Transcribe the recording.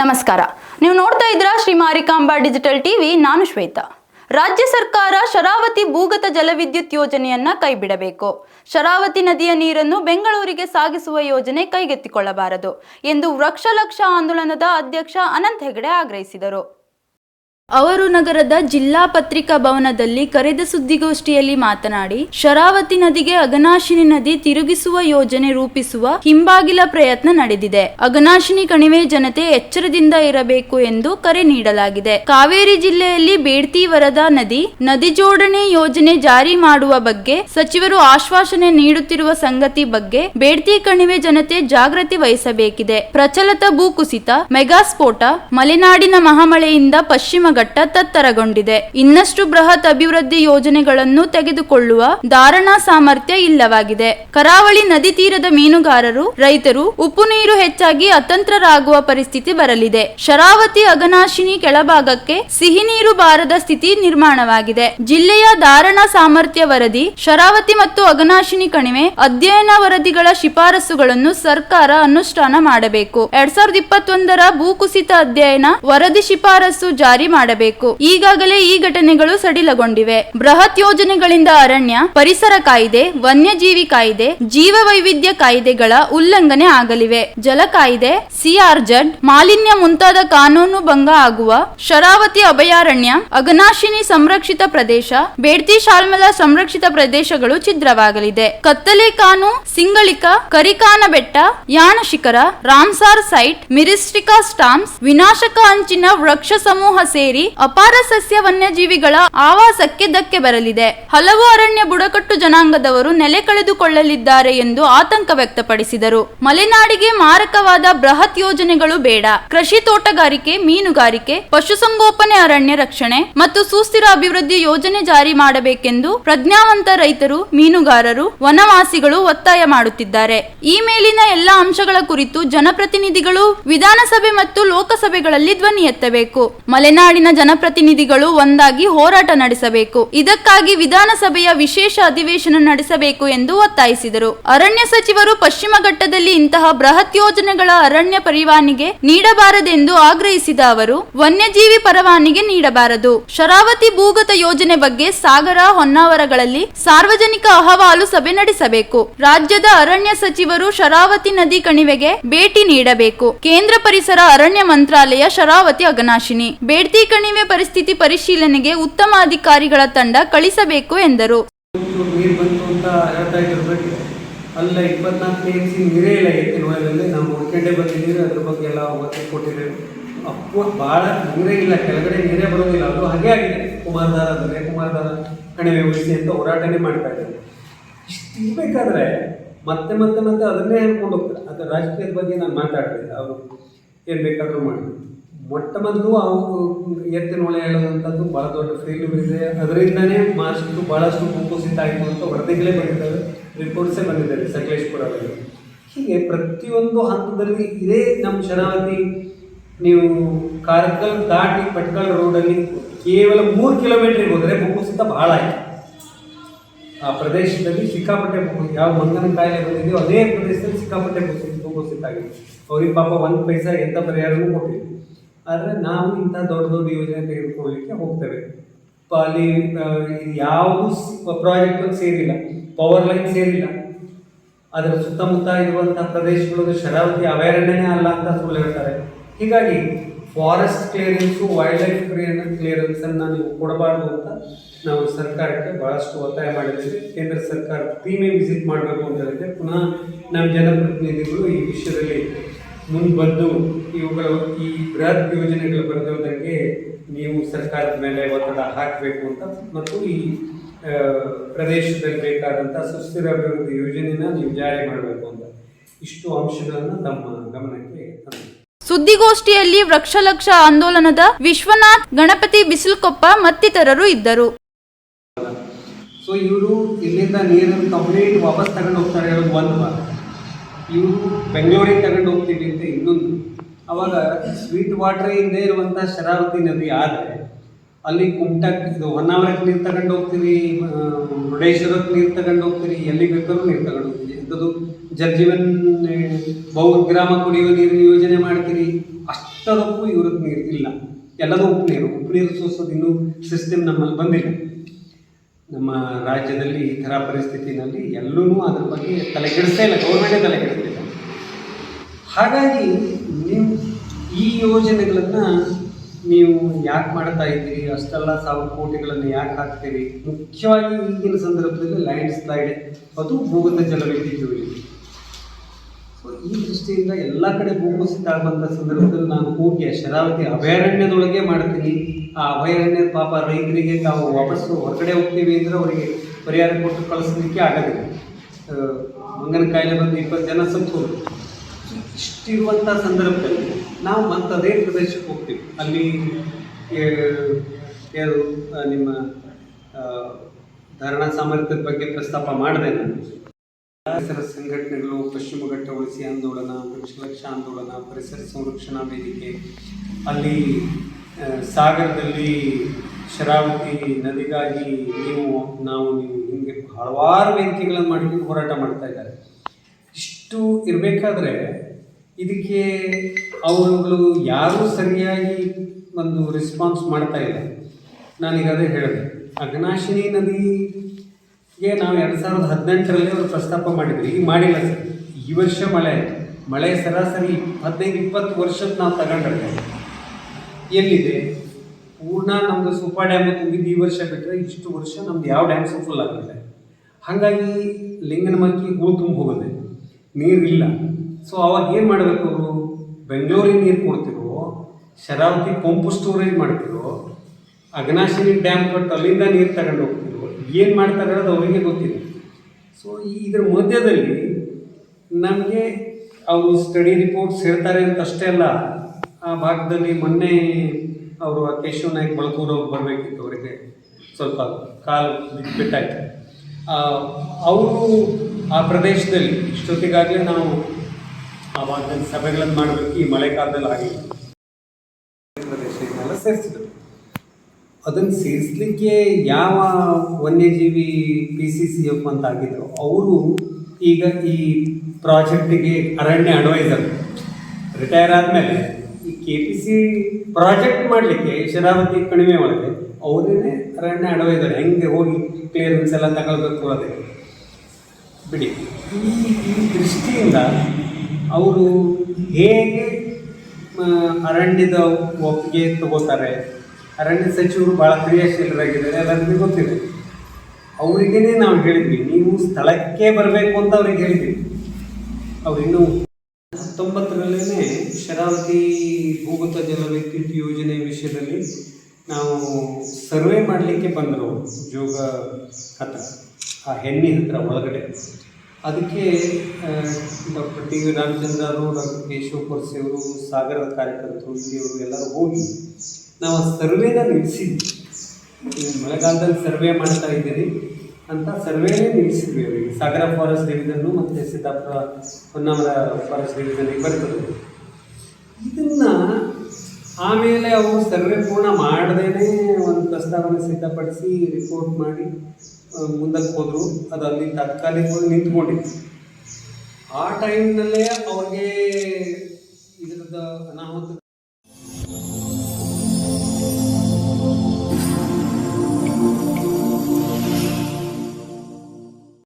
ನಮಸ್ಕಾರ. ನೀವು ನೋಡ್ತಾ ಇದ್ರ ಶ್ರೀ ಮಾರಿಕಾಂಬಾ ಡಿಜಿಟಲ್ ಟಿವಿ, ನಾನು ಶ್ವೇತಾ. ರಾಜ್ಯ ಸರ್ಕಾರ ಶರಾವತಿ ಭೂಗತ ಜಲವಿದ್ಯುತ್ ಯೋಜನೆಯನ್ನ ಕೈಬಿಡಬೇಕು. ಶರಾವತಿ ನದಿಯ ನೀರನ್ನು ಬೆಂಗಳೂರಿಗೆ ಸಾಗಿಸುವ ಯೋಜನೆ ಕೈಗೆತ್ತಿಕೊಳ್ಳಬಾರದು ಎಂದು ವೃಕ್ಷ ಲಕ್ಷ ಆಂದೋಲನದ ಅಧ್ಯಕ್ಷ ಅನಂತ್ ಹೆಗಡೆ ಆಗ್ರಹಿಸಿದರು. ಅವರು ನಗರದ ಜಿಲ್ಲಾ ಪತ್ರಿಕಾ ಭವನದಲ್ಲಿ ಕರೆದ ಸುದ್ದಿಗೋಷ್ಠಿಯಲ್ಲಿ ಮಾತನಾಡಿ, ಶರಾವತಿ ನದಿಗೆ ಅಗನಾಶಿನಿ ನದಿ ತಿರುಗಿಸುವ ಯೋಜನೆ ರೂಪಿಸುವ ಹಿಂಬಾಗಿಲ ಪ್ರಯತ್ನ ನಡೆದಿದೆ. ಅಗನಾಶಿನಿ ಕಣಿವೆ ಜನತೆ ಎಚ್ಚರದಿಂದ ಇರಬೇಕು ಎಂದು ಕರೆ ನೀಡಲಾಗಿದೆ. ಕಾವೇರಿ ಜಿಲ್ಲೆಯಲ್ಲಿ ಬೇಡ್ತಿ ವರದಾ ನದಿ ನದಿ ಜೋಡಣೆ ಯೋಜನೆ ಜಾರಿ ಮಾಡುವ ಬಗ್ಗೆ ಸಚಿವರು ಆಶ್ವಾಸನೆ ನೀಡುತ್ತಿರುವ ಸಂಗತಿ ಬಗ್ಗೆ ಬೇಡ್ತಿ ಕಣಿವೆ ಜನತೆ ಜಾಗೃತಿ ವಹಿಸಬೇಕಿದೆ. ಪ್ರಚಲಿತ ಭೂಕುಸಿತ, ಮೆಗಾಸ್ಫೋಟ, ಮಲೆನಾಡಿನ ಮಹಾಮಳೆಯಿಂದ ಪಶ್ಚಿಮ ಘಟ್ಟ ತತ್ತರಗೊಂಡಿದೆ ಇನ್ನಷ್ಟು ಬೃಹತ್ ಅಭಿವೃದ್ಧಿ ಯೋಜನೆಗಳನ್ನು ತೆಗೆದುಕೊಳ್ಳುವ ಧಾರಣಾ ಸಾಮರ್ಥ್ಯ ಇಲ್ಲವಾಗಿದೆ. ಕರಾವಳಿ ನದಿ ತೀರದ ಮೀನುಗಾರರು, ರೈತರು ಉಪ್ಪು ನೀರು ಹೆಚ್ಚಾಗಿ ಅತಂತ್ರರಾಗುವ ಪರಿಸ್ಥಿತಿ ಬರಲಿದೆ. ಶರಾವತಿ ಅಘನಾಶಿನಿ ಕೆಳಭಾಗಕ್ಕೆ ಸಿಹಿ ನೀರು ಬಾರದ ಸ್ಥಿತಿ ನಿರ್ಮಾಣವಾಗಿದೆ. ಜಿಲ್ಲೆಯ ಧಾರಣಾ ಸಾಮರ್ಥ್ಯ ವರದಿ, ಶರಾವತಿ ಮತ್ತು ಅಗನಾಶಿನಿ ಕಣಿವೆ ಅಧ್ಯಯನ ವರದಿಗಳ ಶಿಫಾರಸುಗಳನ್ನು ಸರ್ಕಾರ ಅನುಷ್ಠಾನ ಮಾಡಬೇಕು. ಎರಡ್ ಸಾವಿರದ ಇಪ್ಪತ್ತೊಂದರ ಭೂಕುಸಿತ ಅಧ್ಯಯನ ವರದಿ ಶಿಫಾರಸು ಜಾರಿ ಮಾಡಬೇಕು ಈಗಾಗಲೇ ಈ ಘಟನೆಗಳು ಸಡಿಲಗೊಂಡಿವೆ. ಬೃಹತ್ ಯೋಜನೆಗಳಿಂದ ಅರಣ್ಯ, ಪರಿಸರ ಕಾಯ್ದೆ, ವನ್ಯಜೀವಿ ಕಾಯ್ದೆ ಜೀವ ವೈವಿಧ್ಯ ಕಾಯ್ದೆಗಳ ಉಲ್ಲಂಘನೆ ಆಗಲಿವೆ. ಜಲ ಕಾಯ್ದೆ ಸಿಆರ್ಜಡ್ ಮಾಲಿನ್ಯ ಮುಂತಾದ ಕಾನೂನು ಭಂಗ ಆಗುವ ಶರಾವತಿ ಅಭಯಾರಣ್ಯ ಅಗನಾಶಿನಿ ಸಂರಕ್ಷಿತ ಪ್ರದೇಶ, ಬೇಡ್ತಿ ಶಾಲ್ಮಲ ಸಂರಕ್ಷಿತ ಪ್ರದೇಶಗಳು ಛಿದ್ರವಾಗಲಿದೆ. ಕತ್ತಲೆ ಕಾನು, ಸಿಂಗಳಿಕ, ಕರಿಕಾನ ಬೆಟ್ಟ, ಯಾಣ ಶಿಖರ, ರಾಮ್ಸಾರ್ ಸೈಟ್ ಮಿರಿಸ್ಟಿಕಾ ಸ್ಟಾಂಪ್ಸ್, ವಿನಾಶಕ ಅಂಚಿನ ವೃಕ್ಷ ಸಮೂಹ ಸೇರಿ ಅಪಾರ ಸಸ್ಯ ವನ್ಯಜೀವಿಗಳ ಆವಾಸಕ್ಕೆ ಧಕ್ಕೆ ಬರಲಿದೆ. ಹಲವು ಅರಣ್ಯ ಬುಡಕಟ್ಟು ಜನಾಂಗದವರು ನೆಲೆ ಕಳೆದುಕೊಳ್ಳಲಿದ್ದಾರೆ ಎಂದು ಆತಂಕ ವ್ಯಕ್ತಪಡಿಸಿದರು. ಮಲೆನಾಡಿಗೆ ಮಾರಕವಾದ ಬೃಹತ್ ಯೋಜನೆಗಳು ಬೇಡ. ಕೃಷಿ ತೋಟಗಾರಿಕೆ, ಮೀನುಗಾರಿಕೆ, ಪಶುಸಂಗೋಪನೆ ಅರಣ್ಯ ರಕ್ಷಣೆ ಮತ್ತು ಸುಸ್ಥಿರ ಅಭಿವೃದ್ಧಿ ಯೋಜನೆ ಜಾರಿ ಮಾಡಬೇಕೆಂದು ಪ್ರಜ್ಞಾವಂತ ರೈತರು, ಮೀನುಗಾರರು, ವನವಾಸಿಗಳು ಒತ್ತಾಯ ಮಾಡುತ್ತಿದ್ದಾರೆ. ಈ ಮೇಲಿನ ಎಲ್ಲ ಅಂಶಗಳ ಕುರಿತು ಜನಪ್ರತಿನಿಧಿಗಳು ವಿಧಾನಸಭೆ ಮತ್ತು ಲೋಕಸಭೆಗಳಲ್ಲಿ ಧ್ವನಿ ಎತ್ತಬೇಕು. ಮಲೆನಾಡಿನ ಜನಪ್ರತಿನಿಧಿಗಳು ಒಂದಾಗಿ ಹೋರಾಟ ನಡೆಸಬೇಕು. ಇದಕ್ಕಾಗಿ ವಿಧಾನಸಭೆಯ ವಿಶೇಷ ಅಧಿವೇಶನ ನಡೆಸಬೇಕು ಎಂದು ಒತ್ತಾಯಿಸಿದರು. ಅರಣ್ಯ ಸಚಿವರು ಪಶ್ಚಿಮ ಘಟ್ಟದಲ್ಲಿ ಇಂತಹ ಬೃಹತ್ ಯೋಜನೆಗಳ ಅರಣ್ಯ ಪರಿವಾನಿಗೆ ನೀಡಬಾರದೆಂದು ಆಗ್ರಹಿಸಿದ ಅವರು, ವನ್ಯಜೀವಿ ಪರವಾನಿಗೆ ನೀಡಬಾರದು. ಶರಾವತಿ ಭೂಗತ ಯೋಜನೆ ಬಗ್ಗೆ ಸಾಗರ ಹೊನ್ನಾವರಗಳಲ್ಲಿ ಸಾರ್ವಜನಿಕ ಅಹವಾಲು ಸಭೆ ನಡೆಸಬೇಕು. ರಾಜ್ಯದ ಅರಣ್ಯ ಸಚಿವರು ಶರಾವತಿ ನದಿ ಕಣಿವೆಗೆ ಭೇಟಿ ನೀಡಬೇಕು. ಕೇಂದ್ರ ಪರಿಸರ ಅರಣ್ಯ ಮಂತ್ರಾಲಯ ಶರಾವತಿ ಅಗನಾಶಿನಿ ಬೇಡ್ತಿ ಕಣಿವೆ ಪರಿಸ್ಥಿತಿ ಪರಿಶೀಲನೆಗೆ ಉತ್ತಮ ಅಧಿಕಾರಿಗಳ ತಂಡ ಕಳಿಸಬೇಕು ಎಂದರು. ನೀರು ಬಂತು ಅಂತ ಹೇಳ್ತಾ ಇದ್ದಿರ್ಬೇಕು ಅಲ್ಲ ಇಪ್ಪತ್ನಾಲ್ಕು ಟಿ ಎಂ ನೀರೇ ಇಲ್ಲ ಎತ್ತಿನ ಹೊಳೆಯಲ್ಲಿ ನಾವು ಹುಡ್ಕೊಂಡೇ ಬಂದಿದ್ದೀವಿ ಅದ್ರ ಬಗ್ಗೆ ಎಲ್ಲ ಒತ್ತು ಕೊಟ್ಟಿದ್ದೇವೆ. ಅಪ್ಪ, ಭಾಳ ನೀರೇ ಇಲ್ಲ. ಕೆಳಗಡೆ ನೀರೇ ಬರೋದಿಲ್ಲ. ಅದು ಹಾಗೆ ಆಗಿದೆ. ಕುಮಾರಧಾರ ಅಂದರೆ ಕುಮಾರಧಾರ ಕಣಿವೆ ಉಳಿಸಿ ಅಂತ ಹೋರಾಟನೇ ಮಾಡ್ತಾ ಇದ್ದಾರೆ. ಇಷ್ಟು ಇರಬೇಕಾದ್ರೆ ಮತ್ತೆ ಮತ್ತೆ ಮತ್ತೆ ಅದನ್ನೇ ಹೇಳ್ಕೊಂಡು ಹೋಗ್ತಾರೆ. ಅದು ರಾಜಕೀಯದ ಬಗ್ಗೆ ನಾನು ಮಾತಾಡ್ತೀನಿ ಅವರು ಏನು ಬೇಕಾದರೂ ಮಾಡಿ ಮೊಟ್ಟ ಮೊದಲು ಅವು ಎತ್ತಿನ ಹೊಳೆ ಹೇಳುವಂಥದ್ದು ಭಾಳ ದೊಡ್ಡ ಫೇಲ್ಯೂರ್ ಇದೆ ಅದರಿಂದನೇ ಮಾಷ್ಟು ಭಾಳಷ್ಟು ಕುಂಕುಸಿತ ಆಯಿತು ಅಂತ ವರದಿಗಳೇ ಬಂದಿದ್ದಾವೆ. ರಿಪೋರ್ಟ್ಸೇ ಬಂದಿದ್ದಾವೆ ಸಕಲೇಶ್ಪುರದಲ್ಲಿ ಹೀಗೆ ಪ್ರತಿಯೊಂದು ಹಂತದಲ್ಲಿ ಇದೇ ನಮ್ಮ ಶರಾವತಿ ನೀವು ಕಾರ್ಕಲ್ ದಾಟಿ ಪಟ್ಕಲ್ ರೋಡಲ್ಲಿ ಕೇವಲ ಮೂರು ಕಿಲೋಮೀಟ್ರಿಗೆ ಹೋದರೆ ಭೂಕುಸಿತ ಭಾಳ ಆಯಿತು. ಆ ಪ್ರದೇಶದಲ್ಲಿ ಸಿಕ್ಕಾಪಟ್ಟೆ ಯಾವ ಮಂಗನ ಕಾಯಿಲೆ ಬಂದಿದೆಯೋ ಅದೇ ಪ್ರದೇಶದಲ್ಲಿ ಸಿಕ್ಕಾಪಟ್ಟೆ ಭೂಕುಸಿತ ಭೂಕುಸಿತ ಆಗಿದೆ. ಅವ್ರಿಗೆ ಪಾಪ ಒಂದು ಪೈಸಾ ಎಂಥ ಪರಿಹಾರವೂ ಕೊಟ್ಟಿಲ್ಲ. ಆದರೆ ನಾವು ಇಂಥ ದೊಡ್ಡ ದೊಡ್ಡ ಯೋಜನೆ ತೆಗೆದುಕೊಳ್ಳಲಿಕ್ಕೆ ಹೋಗ್ತೇವೆ. ಅಲ್ಲಿ ಯಾವುದು ಪ್ರಾಜೆಕ್ಟ್ ಸೇರಿಲ್ಲ ಪವರ್ ಲೈನ್ ಸೇರಿಲ್ಲ. ಅದರ ಸುತ್ತಮುತ್ತ ಇರುವಂಥ ಪ್ರದೇಶಗಳು ಶರಾವತಿ ಅಭಯಾರಣ್ಯನೇ ಅಲ್ಲ ಅಂತ ಸುಳ್ಳು ಹೇಳ್ತಾರೆ. ಹೀಗಾಗಿ ಫಾರೆಸ್ಟ್ ಕ್ಲಿಯರೆನ್ಸು ವೈಲ್ಡ್ ಲೈಫ್ ಕ್ಲಿಯರೆನ್ಸನ್ನು ನೀವು ಕೊಡಬಾರ್ದು ಅಂತ ನಾವು ಸರ್ಕಾರಕ್ಕೆ ಭಾಳಷ್ಟು ಒತ್ತಾಯ ಮಾಡಿದ್ದೀವಿ. ಕೇಂದ್ರ ಸರ್ಕಾರ ಟೀಮೇ ವಿಸಿಟ್ ಮಾಡಬೇಕು ಅಂತ ಹೇಳಿದ್ರೆ ಪುನಃ ನಮ್ಮ ಜನಪ್ರತಿನಿಧಿಗಳು ಈ ವಿಷಯದಲ್ಲಿ ಮುಂದೆ ಬಂದು ಇವುಗಳು ಈ ಬೃಹತ್ ಯೋಜನೆಗಳು ಬರೆದೋದಕ್ಕೆ ನೀವು ಸರ್ಕಾರದ ಮೇಲೆ ಒತ್ತಡ ಹಾಕಬೇಕು ಅಂತ ಮತ್ತು ಈ ಪ್ರದೇಶದಲ್ಲಿ ಬೇಕಾದಂಥ ಸುಸ್ಥಿರ ಅಭಿವೃದ್ಧಿ ಯೋಜನೆನ ನೀವು ಜಾರಿ ಮಾಡಬೇಕು ಅಂತ. ಇಷ್ಟು ಅಂಶಗಳನ್ನು ತಮ್ಮ ಗಮನಕ್ಕೆ ಸುದ್ದಿಗೋಷ್ಠಿಯಲ್ಲಿ ವೃಕ್ಷಲಕ್ಷ ಆಂದೋಲನದ ವಿಶ್ವನಾಥ್ ಗಣಪತಿ ಬಿಸಿಲ್ಕೊಪ್ಪ ಮತ್ತಿತರರು ಇದ್ದರು. ಸೊ ಇವರು ಇಲ್ಲಿಂದ ನೀರನ್ನು ಕಂಪ್ಲೀಟ್ ವಾಪಸ್ ತಗೊಂಡು ಹೋಗ್ತಾರೆ ಒಂದು ಭಾಗ ಇವರು ಬೆಂಗಳೂರಿಗೆ ತಗೊಂಡು ಹೋಗ್ತೀವಿ ಅಂತ ಇನ್ನೊಂದು. ಅವಾಗ ಸ್ವೀಟ್ ವಾಟರ್ ಹಿಂದೆ ಇರುವಂಥ ಶರಾವತಿ ನದಿ ಆದರೆ ಅಲ್ಲಿ ಕುಮಟಕ್ಕೆ ಇದು ಹೊನ್ನಾವರಕ್ಕೆ ನೀರು ತಗೊಂಡು ಹೋಗ್ತೀರಿ ಮುರುಡೇಶ್ವರಕ್ಕೆ ನೀರು ತಗೊಂಡು ಹೋಗ್ತೀರಿ ಎಲ್ಲಿ ಬೇಕಾದ್ರೂ ನೀರು ತಗೊಂಡು ಹೋಗ್ತೀರಿ ಇಂಥದ್ದು ಬಹು ಗ್ರಾಮ ಕುಡಿಯುವ ನೀರಿನ ಯೋಜನೆ ಮಾಡ್ತೀರಿ ಅಷ್ಟರಕ್ಕೂ ಇವ್ರದ್ದು ನೀರು ಇಲ್ಲ. ಎಲ್ಲದೂ ಉಪ್ಪು ನೀರು. ಉಪ್ಪು ನೀರು ಸೋಸೋದು ಇನ್ನೂ ಸಿಸ್ಟಮ್ ನಮ್ಮಲ್ಲಿ ಬಂದಿಲ್ಲ. ನಮ್ಮ ರಾಜ್ಯದಲ್ಲಿ ಈ ಥರ ಪರಿಸ್ಥಿತಿನಲ್ಲಿ ಎಲ್ಲೂ ಅದ್ರ ಬಗ್ಗೆ ತಲೆ ಕೆಡಿಸ್ತಾ ಇಲ್ಲ ಗೌರ್ಮೆಂಟೇ ತಲೆ ಕೆಡಿಸ್ತಿಲ್ಲ ಹಾಗಾಗಿ ನೀವು ಈ ಯೋಜನೆಗಳನ್ನು ನೀವು ಯಾಕೆ ಮಾಡ್ತಾ ಇದ್ದೀರಿ? ಅಷ್ಟೆಲ್ಲ ಸಾವಿರ ಕೋಟಿಗಳನ್ನು ಯಾಕೆ ಹಾಕ್ತೀರಿ? ಮುಖ್ಯವಾಗಿ ಈಗಿನ ಸಂದರ್ಭದಲ್ಲಿ ಲ್ಯಾಂಡ್ ಸ್ಲೈಡ್, ಅದು ಭೂಗತ ಜಲವಿದ್ಯುತ್ ಯೋಜನೆ ದೃಷ್ಟಿಯಿಂದ ಎಲ್ಲ ಕಡೆ ಭೂಕುಸಿತ ಆಗುವಂಥ ಸಂದರ್ಭದಲ್ಲಿ ನಾನು ಹೋಗಿ ಶರಾವತಿ ಅಭಯಾರಣ್ಯದೊಳಗೆ ಮಾಡ್ತೀನಿ. ಆ ಅಭಯಾರಣ್ಯದ ಪಾಪ ರೈತರಿಗೆ ತಾವು ವಾಪಸ್ಸು ಹೊರಗಡೆ ಹೋಗ್ತೀವಿ ಅಂದರೆ ಅವರಿಗೆ ಪರಿಹಾರ ಕೊಟ್ಟು ಕಳಿಸಲಿಕ್ಕೆ ಆಗೋದಿಲ್ಲ. ಮಂಗನ ಕಾಯಿಲೆ ಬಂದು ಇಪ್ಪತ್ತು ಜನ ಸತ್ತು ಇಷ್ಟಿರುವಂಥ ಸಂದರ್ಭದಲ್ಲಿ ನಾವು ಮತ್ತದೇ ಪ್ರದೇಶಕ್ಕೆ ಹೋಗ್ತೀವಿ. ಅಲ್ಲಿ ನಿಮ್ಮ ಧಾರಣಾ ಸಾಮರ್ಥ್ಯದ ಬಗ್ಗೆ ಪ್ರಸ್ತಾಪ ಮಾಡಿದೆ ನಾನು. ಪರಿಸರ ಸಂಘಟನೆಗಳು, ಪಶ್ಚಿಮ ಘಟ್ಟ ಉಳಿಸಿ ಆಂದೋಲನ ವೃಕ್ಷಲಕ್ಷ ಆಂದೋಲನ, ಪರಿಸರ ಸಂರಕ್ಷಣಾ ವೇದಿಕೆ, ಅಲ್ಲಿ ಸಾಗರದಲ್ಲಿ ಶರಾವತಿ ನದಿಗಾಗಿ ನೀವು, ನಾವು, ನೀವು ಹಿಂಗೆ ಹಲವಾರು ವೇದಿಕೆಗಳನ್ನು ಮಾಡಿ ಹೋರಾಟ ಮಾಡ್ತಾ ಇದ್ದಾರೆ. ಇಷ್ಟು ಇರಬೇಕಾದ್ರೆ ಇದಕ್ಕೆ ಅವರುಗಳು ಯಾರೂ ಸರಿಯಾಗಿ ಒಂದು ರೆಸ್ಪಾನ್ಸ್ ಮಾಡ್ತಾ ಇಲ್ಲ. ನಾನೀಗ ಅದೇ ಹೇಳಿದೆ. ಅಘನಾಶಿನಿ ನದಿಗೆ ನಾವು ಎರಡು ಸಾವಿರದ ಹದಿನೆಂಟರಲ್ಲಿ ಅವರು ಪ್ರಸ್ತಾಪ ಮಾಡಿದ್ವಿ. ಈಗ ಮಾಡಿಲ್ಲ ಸರ್. ಈ ವರ್ಷ ಮಳೆ. ಮಳೆ ಸರಾಸರಿ ಹದಿನೈದು, ಇಪ್ಪತ್ತು ವರ್ಷದ ನಾವು ತಗೊಂಡ್ರೆ ಎಲ್ಲಿದೆ? ಪೂರ್ಣ ನಮ್ಮದು ಸೂಪರ್ ಡ್ಯಾಮ್ ತುಂಬಿದ್ದು ಈ ವರ್ಷ ಬಿಟ್ಟರೆ ಇಷ್ಟು ವರ್ಷ ನಮ್ದು ಯಾವ ಡ್ಯಾಮ್ಸು ಫುಲ್ ಆಗಿಲ್ಲ ಹಾಗಾಗಿ ಲಿಂಗನಮಕ್ಕಿ ಹೂ ತುಂಬ ಹೋಗುತ್ತೆ ನೀರಿಲ್ಲ ಸೊ ಅವಾಗ ಏನು ಮಾಡಬೇಕು ಅವರು? ಬೆಂಗಳೂರಿಗೆ ನೀರು ಕೊಡ್ತಿರೋ, ಶರಾವತಿ ಪಂಪ್ ಸ್ಟೋರೇಜ್ ಮಾಡ್ತಿರೋ ಅಗ್ನಾಶಿನಿ ಡ್ಯಾಮ್ ಕಟ್ಟು ಅಲ್ಲಿಂದ ನೀರು ತಗೊಂಡು ಹೋಗ್ತಿರೋ ಏನು ಮಾಡ್ತಾರೆ ಅನ್ನೋದು ಅವರಿಗೆ ಗೊತ್ತಿಲ್ಲ. ಸೊ ಇದರ ಮಧ್ಯದಲ್ಲಿ ನಮಗೆ ಅವರು ಸ್ಟಡಿ ರಿಪೋರ್ಟ್ಸ್ ಹೇಳ್ತಾರೆ ಅಂತ ಅಷ್ಟೇ ಅಲ್ಲ, ಆ ಭಾಗದಲ್ಲಿ ಮೊನ್ನೆ ಅವರು ಆ ಕೇಶವ ನಾಯ್ಕ ಬಳಕೂರು ಅವ್ರು ಬರಬೇಕಿತ್ತು ಅವರಿಗೆ. ಸ್ವಲ್ಪ ಕಾಲು ಬಿಟ್ಟಾಯ್ತು ಅವರು ಆ ಪ್ರದೇಶದಲ್ಲಿ ಇಷ್ಟೊತ್ತಿಗಾಗಲೇ ನಾವು ಆ ಭಾಗದಲ್ಲಿ ಸಭೆಗಳನ್ನು ಮಾಡಬೇಕು, ಈ ಮಳೆಗಾಲದಲ್ಲಿ ಆಗಿ ಪ್ರದೇಶ ಸೇರಿಸಿದ್ರು. ಅದನ್ನು ಸೇರಿಸಲಿಕ್ಕೆ ಯಾವ ವನ್ಯಜೀವಿ ಪಿ ಸಿ ಸಿ ಎಫ್ ಅಂತ ಆಗಿದ್ರು, ಅವರು ಈಗ ಈ ಪ್ರಾಜೆಕ್ಟಿಗೆ ಅರಣ್ಯ ಅಡ್ವೈಸರ್ ರಿಟೈರ್ ಆದಮೇಲೆ ಈ ಕೆ ಪಿ ಸಿ ಪ್ರಾಜೆಕ್ಟ್ ಮಾಡಲಿಕ್ಕೆ ಶರಾವತಿ ಕಣಿವೆ ಒಳಗೆ ಅವರೇನೆ ಅರಣ್ಯ ಅಡ್ವೈಸರ್ ಹೆಂಗೆ ಹೋಗಿ ಕ್ಲಿಯರೆನ್ಸ್ ಎಲ್ಲ ತಗೊಳ್ಬೇಕು ಅದಕ್ಕೆ ಬಿಡಿ. ಈ ಈ ದೃಷ್ಟಿಯಿಂದ ಅವರು ಹೇಗೆ ಅರಣ್ಯದ ಒಪ್ಪಿಗೆ ತಗೋತಾರೆ? ಅರಣ್ಯ ಸಚಿವರು ಭಾಳ ಕ್ರಿಯಾಶೀಲರಾಗಿದ್ದಾರೆ ನಿಮಗೆ ಗೊತ್ತಿದೆ ಅವರಿಗೇನೆ ನಾವು ಹೇಳಿದ್ವಿ, ನೀವು ಸ್ಥಳಕ್ಕೆ ಬರಬೇಕು ಅಂತ ಅವ್ರಿಗೆ ಹೇಳಿದ್ವಿ. ಅವ್ರು ಇನ್ನೂ ಹತ್ತೊಂಬತ್ತರಲ್ಲೇ ಶರಾವತಿ ಭೂಗತ ಜಲವಿದ್ಯುತ್ ಯೋಜನೆ ವಿಷಯದಲ್ಲಿ ನಾವು ಸರ್ವೆ ಮಾಡಲಿಕ್ಕೆ ಬಂದರು ಜೋಗ ಹತ್ರ, ಆ ಹೆಣ್ಣಿ ಹತ್ರ ಒಳಗಡೆ. ಅದಕ್ಕೆ ಡಾಕ್ಟರ್ ಟಿ ವಿ ರಾಮಚಂದ್ರ ಅವರು, ಡಾಕ್ಟರ್ ಕೇಶವ ಕೊರ್ಸಿ ಅವರು ಸಾಗರದ ಕಾರ್ಯಕರ್ತರು, ಇಲ್ಲಿಯವರು ಎಲ್ಲರೂ ಹೋಗಿ ನಾವು ಆ ಸರ್ವೇನ ನಿಲ್ಲಿಸಿದ್ವಿ ಮಳೆಗಾಲದಲ್ಲಿ ಸರ್ವೆ ಮಾಡ್ತಾ ಇದ್ದೀರಿ ಅಂತ ಸರ್ವೇನೇ ನಿಲ್ಲಿಸಿದ್ವಿ ಅವರಿಗೆ. ಸಾಗರ ಫಾರೆಸ್ಟ್ ಡಿವಿಷನ್ನು ಮತ್ತು ಸಿದ್ದಾಪುರ ಹೊನ್ನಾವರ ಫಾರೆಸ್ಟ್ ಡಿವಿಷನ್ಗೆ ಬರ್ತದೆ. ಇದನ್ನು ಆಮೇಲೆ ಅವರು ಸರ್ವೆ ಪೂರ್ಣ ಮಾಡದೇನೆ ಒಂದು ಪ್ರಸ್ತಾವನೆ ಸಿದ್ಧಪಡಿಸಿ ರಿಪೋರ್ಟ್ ಮಾಡಿ ಮುಂದಕ್ಕೆ ಹೋದರು. ಅದು ಅಲ್ಲಿ ತಾತ್ಕಾಲಿಕವಾಗಿ ನಿಂತ್ಕೊಂಡಿತ್ತು. ಆ ಟೈಮ್ನಲ್ಲೇ ಅವ್ರಿಗೆ